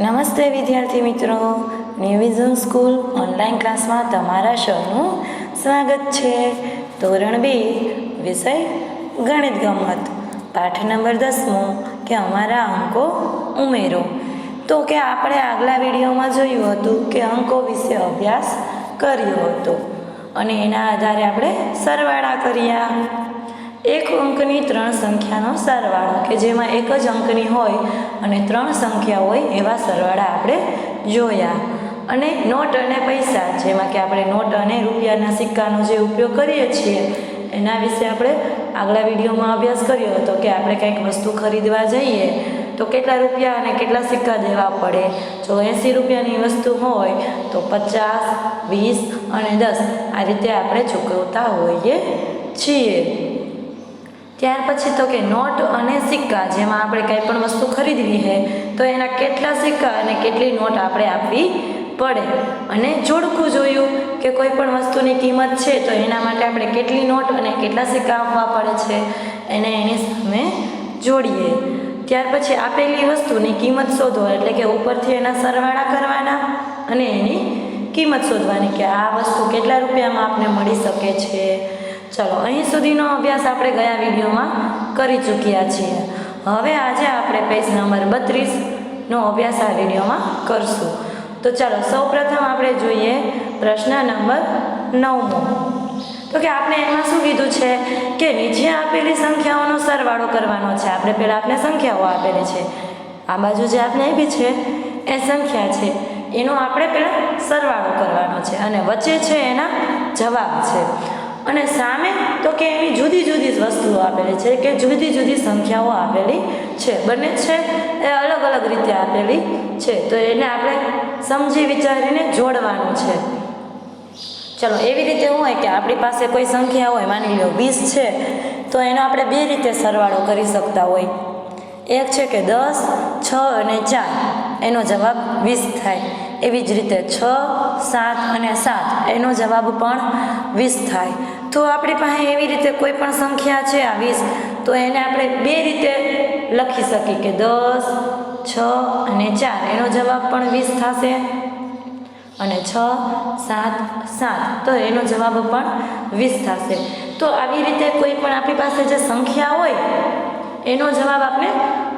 નમસ્તે વિદ્યાર્થી મિત્રો. ન્યૂવિઝન સ્કૂલ ઓનલાઈન ક્લાસમાં તમારા સૌનું સ્વાગત છે. ધોરણ બે, વિષય ગણિત ગમત. પાઠ નંબર દસમો, કે અમારા અંકો ઉમેરો. તો કે આપણે આગલા વિડીયોમાં જોયું હતું કે અંકો વિશે અભ્યાસ કર્યો હતો. અને એના આધારે આપણે સરવાળા કર્યા. એક અંકની ત્રણ સંખ્યાનો સરવાળો, કે જેમાં એક જ અંકની હોય અને ત્રણ સંખ્યા હોય એવા સરવાળા આપણે જોયા. અને નોટ અને પૈસા, જેમાં કે આપણે નોટ અને રૂપિયાના સિક્કાનો જે ઉપયોગ કરીએ છીએ, એના વિશે આપણે આગલા વિડીયોમાં અભ્યાસ કર્યો હતો કે આપણે કંઈક વસ્તુ ખરીદવા જઈએ, તો કેટલા રૂપિયા અને કેટલા સિક્કા દેવા પડે? જો એંસી રૂપિયાની વસ્તુ હોય, તો પચાસ, વીસ અને દસ આ રીતે આપણે ચૂકવતા હોઈએ છીએ. ત્યાર પછી તો કે નોટ અને સિક્કા, જેમાં આપણે કંઈ પણ વસ્તુ ખરીદવી છે તો એના કેટલા સિક્કા અને કેટલી નોટ આપણે આપવી પડે? અને જોડકું જોયું કે કોઈ પણ વસ્તુની કિંમત છે, તો એના માટે આપણે કેટલી નોટ અને કેટલા સિક્કા આપવા પડે છે, એને એની સામે જોડીએ. ત્યાર પછી આપેલી વસ્તુની કિંમત શોધો, એટલે કે ઉપરથી એના સરવાળા કરવાના અને એની કિંમત શોધવાની કે આ વસ્તુ કેટલા રૂપિયામાં આપને મળી શકે છે? ચલો, અહીં સુધીનો અભ્યાસ આપણે ગયા વિડીયોમાં કરી ચૂક્યા છીએ. હવે આજે આપણે પેજ નંબર બત્રીસનો અભ્યાસ આ વિડીયોમાં કરશું. તો ચાલો, સૌપ્રથમ આપણે જોઈએ પ્રશ્ન નંબર નવમો. તો કે આપણે એમાં શું કીધું છે કે નીચે આપેલી સંખ્યાઓનો સરવાળો કરવાનો છે. આપણે પહેલાં આપણે સંખ્યાઓ આપેલી છે. આ બાજુ જે આપણે આપી છે, એ સંખ્યા છે. એનો આપણે પહેલાં સરવાળો કરવાનો છે અને વચ્ચે છે એના જવાબ છે. અને સામે તો કે એની જુદી જુદી વસ્તુઓ આપેલી છે, કે જુદી જુદી સંખ્યાઓ આપેલી છે. બંને છે એ અલગ અલગ રીતે આપેલી છે. તો એને આપણે સમજી વિચારીને જોડવાનું છે. ચલો, એવી રીતે હોય કે આપણી પાસે કોઈ સંખ્યા હોય, માની લો વીસ છે, તો એનો આપણે બે રીતે સરવાળો કરી શકતા હોય. એક છે કે દસ, છ અને ચાર. એનો જવાબ વીસ થાય. એવી જ રીતે છ, સાત અને સાત. એનો જવાબ પણ વીસ થાય. તો આપણી પાસે એવી રીતે કોઈ પણ સંખ્યા છે આ વીસ, તો એને આપણે બે રીતે લખી શકીએ કે દસ, છ અને ચાર. એનો જવાબ પણ વીસ થશે અને છ, સાત સાત. તો એનો જવાબ પણ વીસ થશે. તો આવી રીતે કોઈ પણ આપણી પાસે જે સંખ્યા હોય, એનો જવાબ આપણે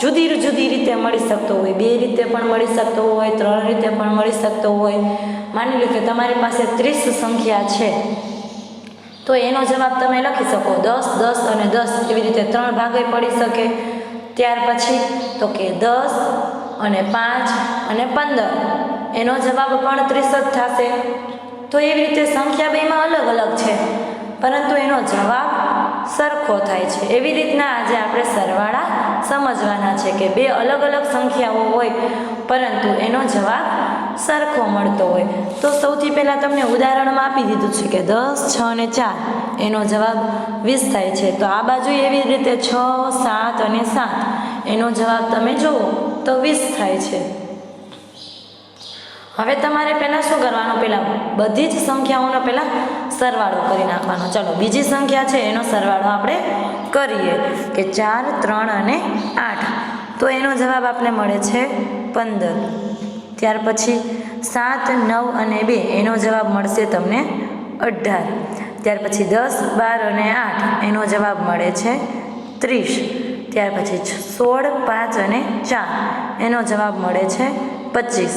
જુદી જુદી રીતે મળી શકતો હોય. બે રીતે પણ મળી શકતો હોય, ત્રણ રીતે પણ મળી શકતો હોય. માની લો કે તમારી પાસે ત્રીસ સંખ્યા છે. તો એનો જવાબ તમે લખી શકો. દસ દસ અને દસ એવી રીતે ત્રણ ભાગે પડી શકે. ત્યાર પછી તો કે દસ અને પાંચ અને પંદર. એનો જવાબ પણ ત્રીસ જ થશે. તો એવી રીતે સંખ્યા બેમાં અલગ અલગ છે. પરંતુ એનો જવાબ સરખો થાય છે. એવી રીતના આજે આપણે સરવાળા સમજવાના છે કે બે અલગ અલગ સંખ્યાઓ હોય. પરંતુ એનો જવાબ સરખો મળતો હોય. તો સૌથી પહેલાં તમને ઉદાહરણમાં આપી દીધું છે કે દસ, છ અને ચાર. એનો જવાબ વીસ થાય છે. તો આ બાજુ એવી રીતે છ, સાત અને સાત. એનો જવાબ તમે જુઓ તો વીસ થાય છે. હવે તમારે પહેલાં શું કરવાનું? પહેલાં બધી જ સંખ્યાઓનો પહેલાં સરવાળો કરી નાખવાનો. ચલો, બીજી સંખ્યા છે, એનો સરવાળો આપણે કરીએ કે ચાર, ત્રણ અને આઠ. તો એનો જવાબ આપણે મળે છે પંદર. ત્યાર પછી સાત, નવ અને બે એનો જવાબ મળશે તમને અઢાર. ત્યાર પછી દસ, બાર અને આઠ એનો જવાબ મળે છે ત્રીસ. ત્યાર પછી સોળ, પાંચ અને ચાર એનો જવાબ મળે છે પચીસ.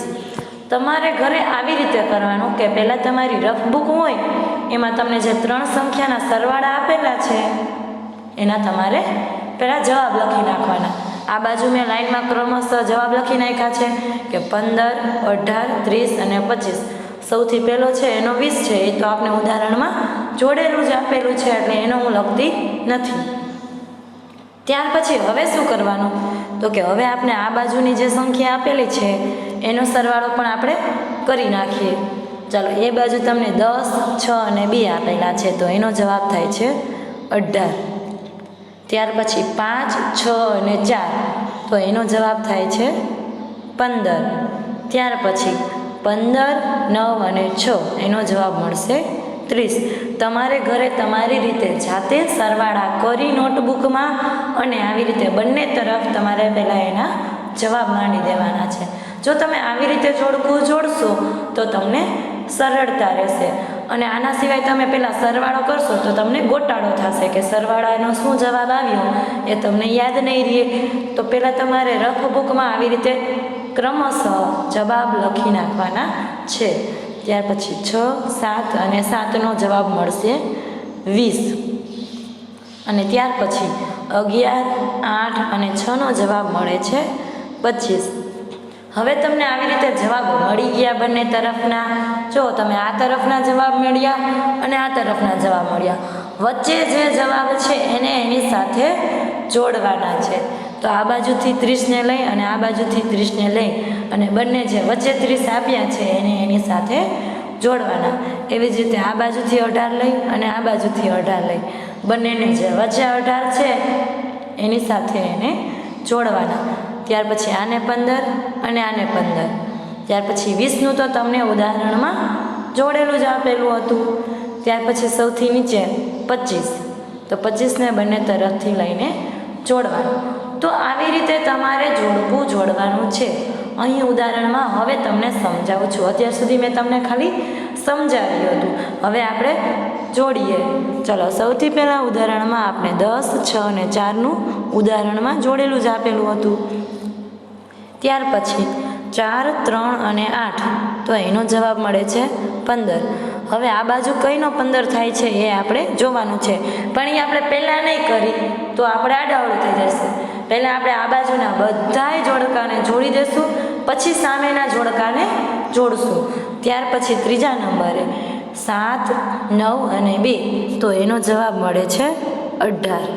તમારે ઘરે આવી રીતે કરવાનું કે પહેલાં તમારી રફ બુક હોય, એમાં તમને જે ત્રણ સંખ્યાના સરવાળા આપેલા છે, એના તમારે પહેલાં જવાબ લખી નાખવાના. આ બાજુ મેં લાઇનમાં ક્રમશઃ જવાબ લખી નાખ્યા છે કે પંદર, અઢાર, ત્રીસ અને પચીસ. સૌથી પહેલો છે એનો વીસ છે, એ તો આપણે ઉદાહરણમાં જોડેલું જ આપેલું છે, એટલે એનો હું લખતી નથી. ત્યાર પછી હવે શું કરવાનું? તો કે હવે આપણે આ બાજુની જે સંખ્યા આપેલી છે, એનો સરવાળો પણ આપણે કરી નાખીએ. ચાલો, એ બાજુ તમને દસ, છ અને બે આપેલા છે, તો એનો જવાબ થાય છે અઢાર. ત્યાર પછી પાંચ, છ અને ચાર. તો એનો જવાબ થાય છે પંદર. ત્યાર પછી પંદર, નવ અને છ. એનો જવાબ મળશે ત્રીસ. તમારે ઘરે તમારી રીતે જાતે સરવાળા કરી નોટબુકમાં અને આવી રીતે બંને તરફ તમારે પહેલાં એના જવાબ માંડી દેવાના છે. જો તમે આવી રીતે જોડકું જોડશો, તો તમને સરળતા રહેશે. અને આના સિવાય તમે પહેલાં સરવાળો કરશો તો તમને ગોટાળો થશે કે સરવાળાનો શું જવાબ આવ્યો એ તમને યાદ નહીં રહે. તો પહેલાં તમારે રફ બુકમાં આવી રીતે ક્રમશઃ જવાબ લખી નાખવાના છે. ત્યાર પછી છ, સાત અને સાતનો જવાબ મળશે વીસ. અને ત્યાર પછી અગિયાર, આઠ અને છનો જવાબ મળે છે પચીસ. હવે તમને આવી રીતે જવાબ મળી ગયા બંને તરફના. જો તમે આ તરફના જવાબ મળ્યા અને આ તરફના જવાબ મળ્યા. વચ્ચે જે જવાબ છે એને એની સાથે જોડવાના છે. તો આ બાજુથી ત્રીસને લઈ અને આ બાજુથી ત્રીસને લઈ અને બંને જે વચ્ચે ત્રીસ આપ્યા છે એને એની સાથે જોડવાના. એવી જ રીતે આ બાજુથી અઢાર લઈ અને આ બાજુથી અઢાર લઈ. બંનેને જે વચ્ચે અઢાર છે એની સાથે એને જોડવાના. ત્યાર પછી આને પંદર અને આને પંદર. ત્યાર પછી વીસનું તો તમને ઉદાહરણમાં જોડેલું જ આપેલું હતું. ત્યાર પછી સૌથી નીચે પચીસ. તો પચીસને બંને તરફથી લઈને જોડવાનું. તો આવી રીતે તમારે જોડવું જોડવાનું છે. અહીં ઉદાહરણમાં હવે તમને સમજાવું છું. અત્યાર સુધી મેં તમને ખાલી સમજાવ્યું હતું. હવે આપણે જોડીએ. ચલો, સૌથી પહેલાં ઉદાહરણમાં આપણે દસ, છ અને ચારનું ઉદાહરણમાં જોડેલું જ આપેલું હતું. ત્યાર પછી ચાર, ત્રણ અને આઠ. તો એનો જવાબ મળે છે પંદર. હવે આ બાજુ કઈનો પંદર થાય છે એ આપણે જોવાનું છે. પણ એ આપણે પહેલાં નહીં કરી, તો આપણે આડાવડું થઈ જશે. પહેલાં આપણે આ બાજુના બધાય જોડકાને જોડી દઈશું પછી સામેના જોડકાને જોડશું. ત્યાર પછી ત્રીજા નંબરે સાત, નવ અને બે. તો એનો જવાબ મળે છે અઢાર.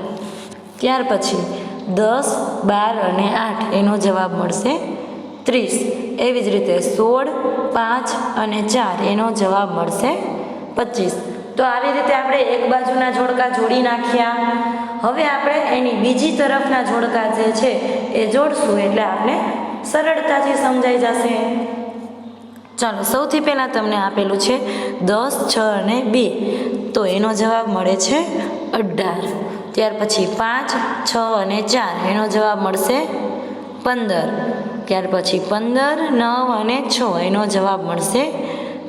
ત્યાર પછી દસ, બાર અને આઠ એનો જવાબ મળશે ત્રીસ. એવી જ રીતે સોળ, પાંચ અને ચાર એનો જવાબ મળશે પચીસ. તો આવી રીતે આપણે એક બાજુના જોડકા જોડી નાખ્યા. હવે આપણે એની બીજી તરફના જોડકા જે છે એ જોડશું એટલે આપણે સરળતાથી સમજાઈ જશે. ચાલો, સૌથી પહેલાં તમને આપેલું છે દસ, છ અને બે. તો એનો જવાબ મળે છે અઢાર. ત્યાર પછી પાંચ, છ અને ચાર એનો જવાબ મળશે પંદર. ત્યાર પછી પંદર, નવ અને છ, એનો જવાબ મળશે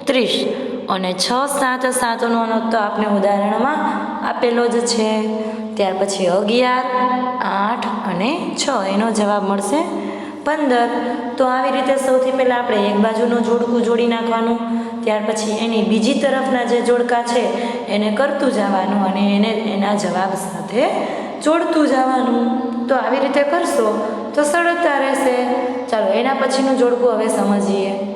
ત્રીસ. અને છ, સાત, સાતનો તો આપણે ઉદાહરણમાં આપેલો જ છે. ત્યાર પછી અગિયાર, આઠ અને છ, એનો જવાબ મળશે પંદર. તો આવી રીતે સૌથી પહેલાં આપણે એક બાજુનું જોડકું જોડી નાખવાનું. ત્યાર પછી એની બીજી તરફના જે જોડકા છે, એને કરતું જવાનું અને એને એના જવાબ સાથે જોડતું જવાનું. તો આવી રીતે કરશો તો સરળતા રહેશે. ચાલો, એના પછીનું જોડકું હવે સમજીએ.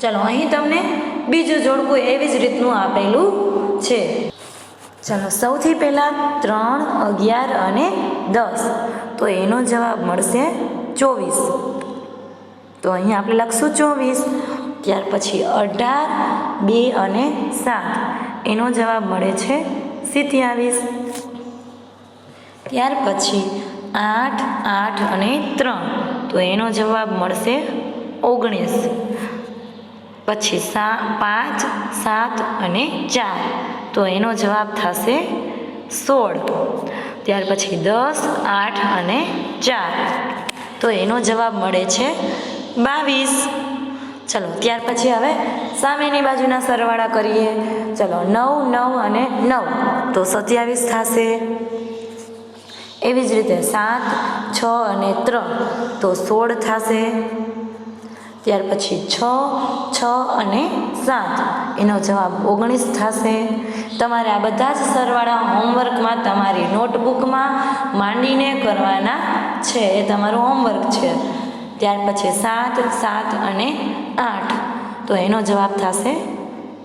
ચાલો, અહીં તમને બીજું જોડકું એવી જ રીતનું આપેલું છે. ચાલો, સૌથી પહેલાં ત્રણ, અગિયાર અને દસ. તો એનો જવાબ મળશે ચોવીસ. તો અહીં આપણે લખશું ચોવીસ, ત્યાર પછી અઢાર, બે અને સાત. એનો જવાબ મળે છે સિત્યાવીસ. ત્યાર પછી આઠ આઠ અને ત્રણ. તો એનો જવાબ મળશે ઓગણીસ. પછી સા, પાંચ, સાત અને ચાર. તો એનો જવાબ થશે સોળ. ત્યાર પછી દસ, આઠ અને ચાર. તો એનો જવાબ મળે છે બાવીસ. ચલો, ત્યાર પછી હવે સામેની બાજુના સરવાળા કરીએ. ચલો, નવ નવ અને નવ. તો સત્યાવીસ થશે. એવી જ રીતે સાત છ અને ત્રણ, તો સોળ થશે. ત્યાર પછી છ છ અને સાત, એનો જવાબ ઓગણીસ થશે. તમારે આ બધા જ સરવાળા હોમવર્કમાં તમારી નોટબુકમાં માંડીને કરવાના છે. એ તમારું હોમવર્ક છે. ત્યાર પછી સાત સાત અને આઠ, તો એનો જવાબ થશે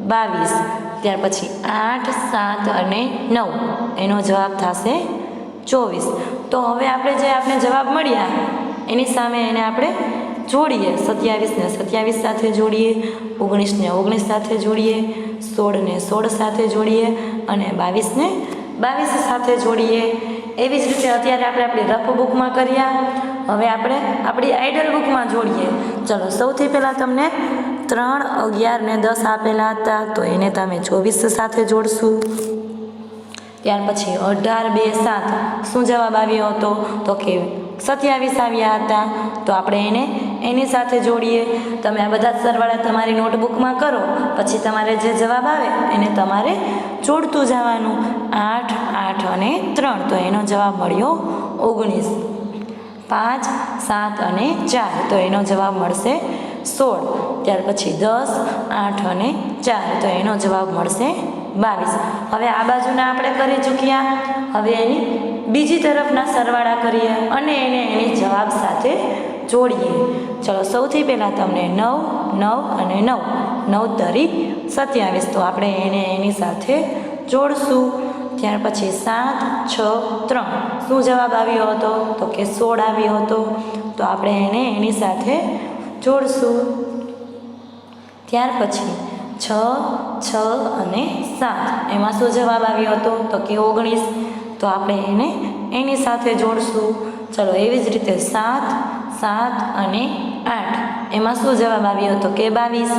બાવીસ. ત્યાર પછી આઠ, સાત અને નવ, એનો જવાબ થશે ચોવીસ. તો હવે આપણે જે આપણે જવાબ મળ્યા, એની સામે એને આપણે જોડીએ. સત્યાવીસને સત્યાવીસ સાથે જોડીએ, ઓગણીસને ઓગણીસ સાથે જોડીએ, સોળને સોળ સાથે જોડીએ અને બાવીસને બાવીસ સાથે જોડીએ. એવી જ રીતે અત્યારે આપણે આપણી રફ બુકમાં કર્યા. હવે આપણે આપણી આઈડલ બુકમાં જોડીએ. ચલો, સૌથી પહેલાં તમને ત્રણ અગિયાર ને દસ આપેલા હતા, તો એને તમે ચોવીસ સાથે જોડશું. ત્યાર પછી અઢાર બે સાત શું જવાબ આવ્યો હતો? તો કે સત્યાવીસ આવ્યા હતા. તો આપણે એને એની સાથે જોડીએ. તમે આ બધા સરવાળા તમારી નોટબુકમાં કરો. પછી તમારે જે જવાબ આવે એને તમારે જોડતું જવાનું. આઠ આઠ અને ત્રણ. તો એનો જવાબ મળ્યો ઓગણીસ. પાંચ, સાત અને ચાર. તો એનો જવાબ મળશે સોળ. ત્યાર પછી દસ, આઠ અને ચાર. તો એનો જવાબ મળશે બાવીસ. હવે આ બાજુના આપણે કરી ચૂક્યા. હવે એની બીજી તરફના સરવાળા કરીએ અને એને એની જવાબ સાથે જોડીએ. ચલો, સૌથી પહેલાં તમને નવ નવ અને નવ. નવ તરી સત્યાવીસ. તો આપણે એને એની સાથે જોડશું. ત્યાર પછી સાત, છ, ત્રણ. શું જવાબ આવ્યો હતો? તો કે સોળ આવ્યો હતો. તો આપણે એને એની સાથે જોડશું. ત્યાર પછી છ છ અને સાત. એમાં શું જવાબ આવ્યો હતો? તો કે ઓગણીસ. તો આપણે એને એની સાથે જોડશું. ચલો, એવી જ રીતે સાત સાત અને આઠ. એમાં શું જવાબ આવ્યો હતો? કે બાવીસ.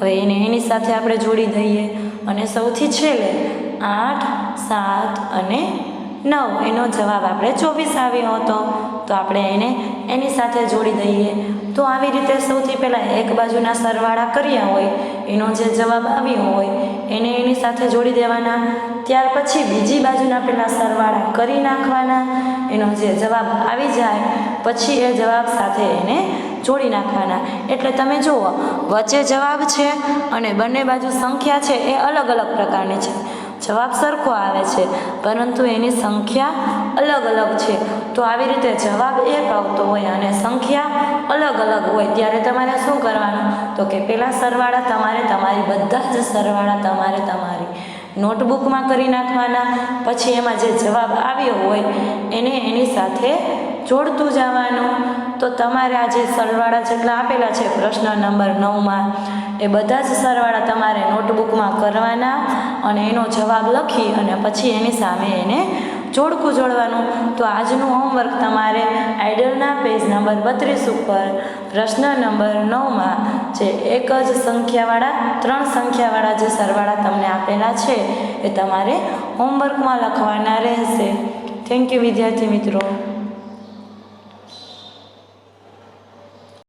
હવે એને એની સાથે આપણે જોડી દઈએ. અને સૌથી છેલ્લે આઠ, સાત અને નવ. એનો જવાબ આપણે ચોવીસ આવ્યો હતો. તો આપણે એને એની સાથે જોડી દઈએ. તો આવી રીતે સૌથી પહેલાં એક બાજુના સરવાળા કર્યા હોય. એનો જે જવાબ આવ્યો હોય, એને એની સાથે જોડી દેવાના. ત્યાર પછી બીજી બાજુના પેલા સરવાળા કરી નાખવાના. એનો જે જવાબ આવી જાય, પછી એ જવાબ સાથે એને જોડી નાખવાના. એટલે તમે જુઓ, વચ્ચે જવાબ છે અને બંને બાજુ સંખ્યા છે એ અલગ અલગ પ્રકારની છે. જવાબ સરખો આવે છે, પરંતુ એની સંખ્યા અલગ અલગ છે. તો આવી રીતે જવાબ એક આવતો હોય અને અલગ અલગ હોય, ત્યારે તમારે શું કરવાનું? તો કે પહેલાં સરવાળા તમારે, તમારી બધા જ સરવાળા તમારે તમારી નોટબુકમાં કરી નાખવાના. પછી એમાં જે જવાબ આવ્યો હોય, એને એની સાથે જોડતું જવાનું. તો તમારે આ જે સરવાળા જેટલા આપેલા છે, પ્રશ્ન નંબર નવમાં એ બધા જ સરવાળા તમારે નોટબુકમાં કરવાના અને એનો જવાબ લખી અને પછી એની સામે એને જોડકું જોડવાનું. તો આજનું હોમવર્ક તમારે આઈડલના પેજ નંબર બત્રીસ ઉપર પ્રશ્ન નંબર નવમાં જે એક જ સંખ્યાવાળા, ત્રણ સંખ્યાવાળા જે સરવાળા તમને આપેલા છે, એ તમારે હોમવર્કમાં લખવાના રહેશે. થેન્ક યુ વિદ્યાર્થી મિત્રો.